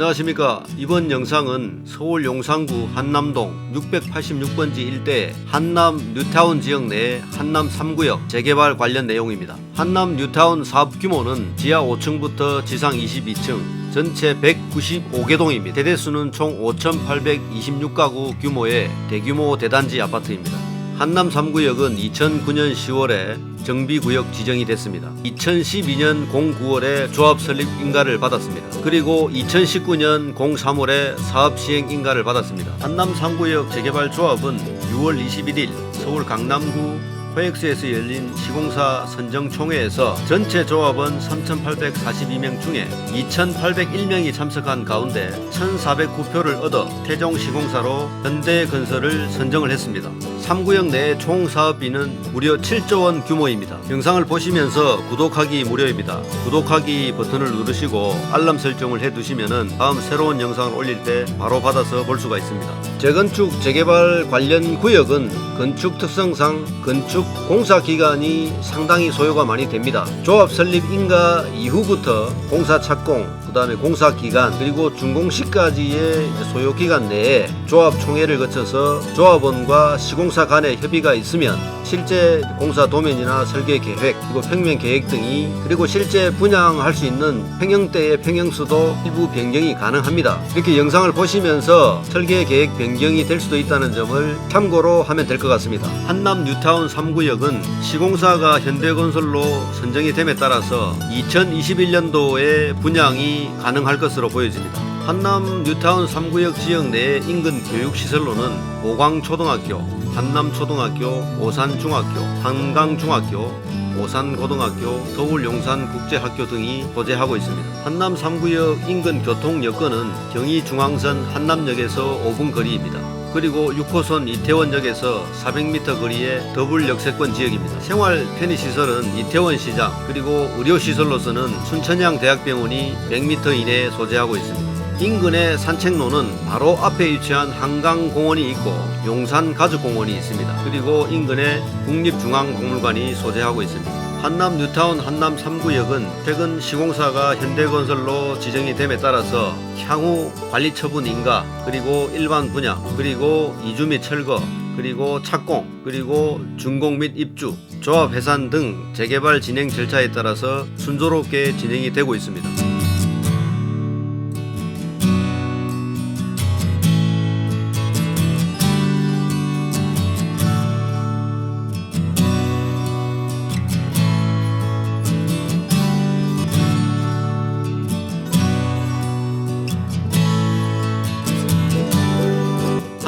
안녕하십니까. 이번 영상은 서울 용산구 한남동 686번지 일대 한남 뉴타운 지역 내 한남 3구역 재개발 관련 내용입니다. 한남 뉴타운 사업 규모는 지하 5층부터 지상 22층 전체 195개 동입니다. 세대수는 총 5,826가구 규모의 대규모 대단지 아파트입니다 한남 3구역은 2009년 10월에 정비구역 지정이 됐습니다. 2012년 09월에 조합 설립 인가를 받았습니다. 그리고 2019년 03월에 사업 시행 인가를 받았습니다. 한남 3구역 재개발 조합은 6월 21일 서울 강남구 코엑스에서 열린 시공사 선정총회에서 전체 조합원 3,842명 중에 2,801명이 참석한 가운데 1,409표를 얻어 태종 시공사로 현대건설을 선정을 했습니다. 3구역 내 총 사업비는 무려 7조 원 규모입니다. 영상을 보시면서 구독하기 무료입니다. 구독하기 버튼을 누르시고 알람 설정을 해두시면 다음 새로운 영상을 올릴 때 바로 받아서 볼 수가 있습니다. 재건축 재개발 관련 구역은 건축 특성상 건축 공사 기간이 상당히 소요가 많이 됩니다. 조합 설립 인가 이후부터 공사 착공, 그 다음에 공사 기간, 그리고 준공 시까지의 소요 기간 내에 조합 총회를 거쳐서 조합원과 시공사 간의 협의가 있으면 실제 공사 도면이나 설계 계획, 그리고 평면 계획 등이 그리고 실제 분양할 수 있는 평형대의 평형수도 일부 변경이 가능합니다. 이렇게 영상을 보시면서 설계 계획 변경 이 될 수도 있다는 점을 참고로 하면 될 것 같습니다. 한남 뉴타운 3구역은 시공사가 현대건설로 선정이 됨에 따라서 2021년도에 분양이 가능할 것으로 보여집니다. 한남 뉴타운 3구역 지역 내 인근 교육시설로는 오광초등학교, 한남초등학교, 오산중학교, 한강중학교, 오산고등학교, 서울용산국제학교 등이 소재하고 있습니다. 한남 3구역 인근 교통 여건은 경의중앙선 한남역에서 5분 거리입니다. 그리고 6호선 이태원역에서 400m 거리의 더블 역세권 지역입니다. 생활 편의시설은 이태원 시장 그리고 의료시설로서는 순천향 대학병원이 100m 이내에 소재하고 있습니다. 인근의 산책로는 바로 앞에 위치한 한강공원이 있고 용산 가족공원이 있습니다. 그리고 인근에 국립중앙박물관이 소재하고 있습니다. 한남 뉴타운 한남 3구역은 최근 시공사가 현대건설로 지정이 됨에 따라서 향후 관리 처분 인가 그리고 일반 분양 그리고 이주 및 철거 그리고 착공 그리고 준공 및 입주 조합 해산 등 재개발 진행 절차에 따라서 순조롭게 진행이 되고 있습니다.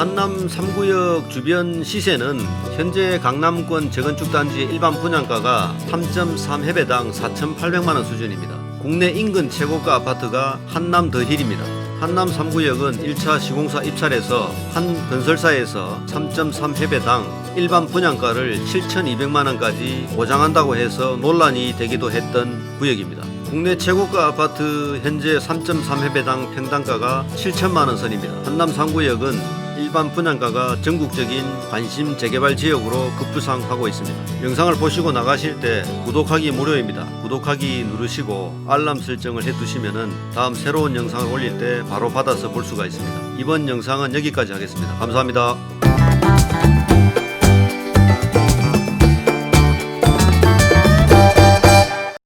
한남 3구역 주변 시세는 현재 강남권 재건축 단지의 일반 분양가가 3.3회배당 4,800만 원 수준입니다. 국내 인근 최고가 아파트가 한남 더힐입니다. 한남 3구역은 1차 시공사 입찰에서 한 건설사에서 3.3회배당 일반 분양가를 7,200만 원까지 보장한다고 해서 논란이 되기도 했던 구역입니다. 국내 최고가 아파트 현재 3.3회배당 평당가가 7천만 원 선입니다. 한남 3구역은 일반 분양가가 전국적인 관심 재개발 지역으로 급부상하고 있습니다. 영상을 보시고 나가실 때 구독하기 무료입니다. 구독하기 누르시고 알람 설정을 해두시면 다음 새로운 영상을 올릴 때 바로 받아서 볼 수가 있습니다. 이번 영상은 여기까지 하겠습니다. 감사합니다.